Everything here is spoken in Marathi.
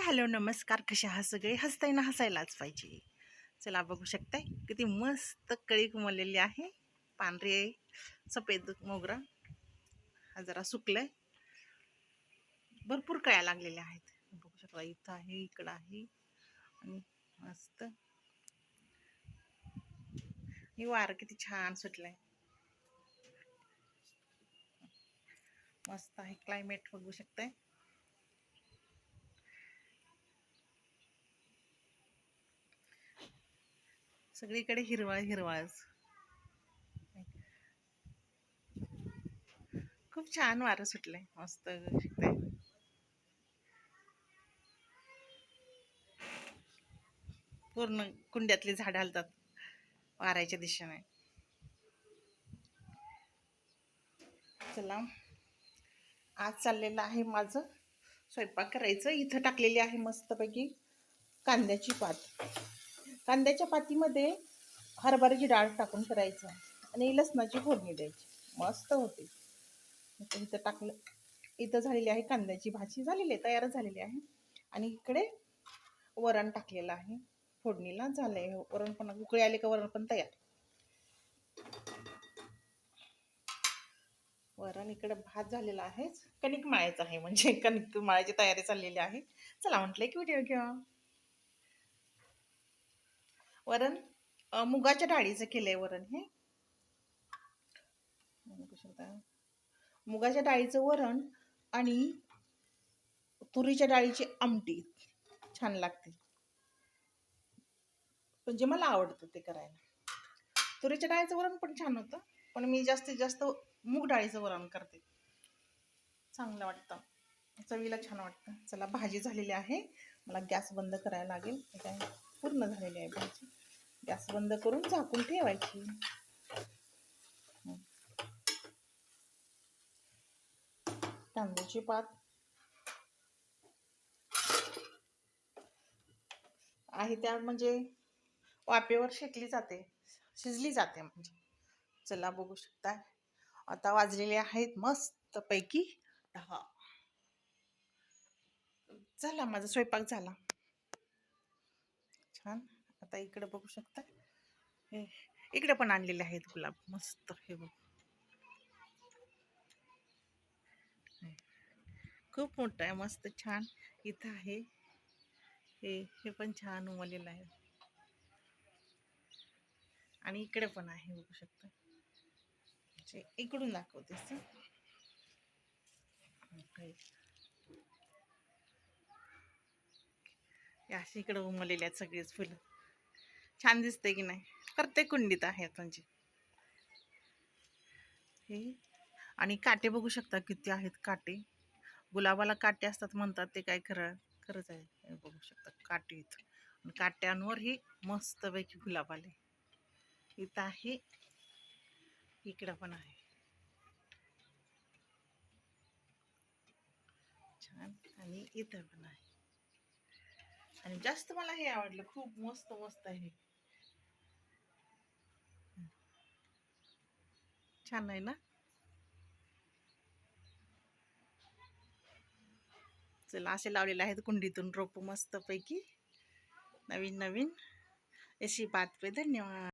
हाय हॅलो नमस्कार कसे आहात सगळे? हसताय ना हसायलाच पाहिजे. चला बघू शकताय. किती मस्त कळी कुमलेली आहे. पांढरी आहे. सफेद मोगरा. हा जरा सुकलाय. भरपूर कळ्या लागलेल्या आहेत. बघू शकता इथं आहे इकडं आहे. आणि मस्त. हे वारं किती छान सुटलंय. मस्त आहे. क्लायमेट बघू शकताय. सगळीकडे हिरवळ हिरवळच खूप छान वारं सुटलंय. मस्त शिकताय. पूर्ण कुंड्यातली झाडं हलतात. वाऱ्याच्या दिशेने. चला. आज चाललेलं आहे माझं स्वयंपाक करायचं. इथं टाकलेली आहे मस्तपैकी कांद्याची पात. कांद्याच्या पातीमध्ये हरभऱ्याची डाळ टाकून करायचं आणि लसणाची फोडणी द्यायची. मस्त होते. इथं टाकलं. इथं झालेली आहे कांद्याची भाजी झालेली आहे तयार झालेली आहे. आणि इकडे वरण टाकलेलं आहे. फोडणीला झालंय. वरण पण उकळी आले का वरण पण तयार. वरण इकडे भात झालेला आहे. कणिक माळायचा आहे म्हणजे कणिक माळ्याची तयारी चाललेली आहे. चला म्हटलं की व्हिडिओ घ्या वरण मुगाच्या डाळीचं केलंय वरण हे. मुगाच्या डाळीचं वरण आणि तुरीच्या डाळीची आमटी. छान लागते. म्हणजे मला आवडतं ते करायला. तुरीच्या डाळीचं वरण पण छान होतं पण मी जास्तीत जास्त मूग डाळीचं वरण करते. चांगलं वाटतं. चवीला छान वाटतं. चला भाजी झालेली आहे. मला गॅस बंद करायला लागेल. काय पूर्ण झालेली आहे भाजी. गॅस बंद करून झाकून ठेवायची. तांदूळची पात. आहे त्या म्हणजे वाफेवर शेकली जाते. शिजली जाते म्हणजे. चला बघू शकता आता वाजलेले आहेत मस्त पैकी. दहा झाला माझा स्वयंपाक झाला. छान. आता इकडे बघू शकता. हे इकडे पण आणलेले आहेत गुलाब. मस्त हे बघ. खूप मोठं आहे मस्त छान. इथं आहे. हे हे पण छान उमलेलं आहे. आणि इकडे पण आहे बघू शकता. इकडून दाखवतेस अशी इकडे उमलेली आहेत सगळीच फुलं. छान दिसते की नाही? प्रत्येक कुंडीत आहेत म्हणजे हे. आणि काटे बघू शकता किती आहेत काटे. गुलाबाला काटे असतात म्हणतात ते काय खरं? खरंच आहे. बघू शकता काटे इथं. आणि काट्यांवर ही मस्तपैकी गुलाब आले इथं आहे. इकडं पण आहे. छान. आणि इथं पण आहे. आणि जास्त मला हे आवडलं. खूप मस्त मस्त आहे छान आहे ना? चला असे लावलेले आहेत कुंडीतून रोप मस्त पैकी नवीन नवीन. अशी बातमी पे धन्यवाद.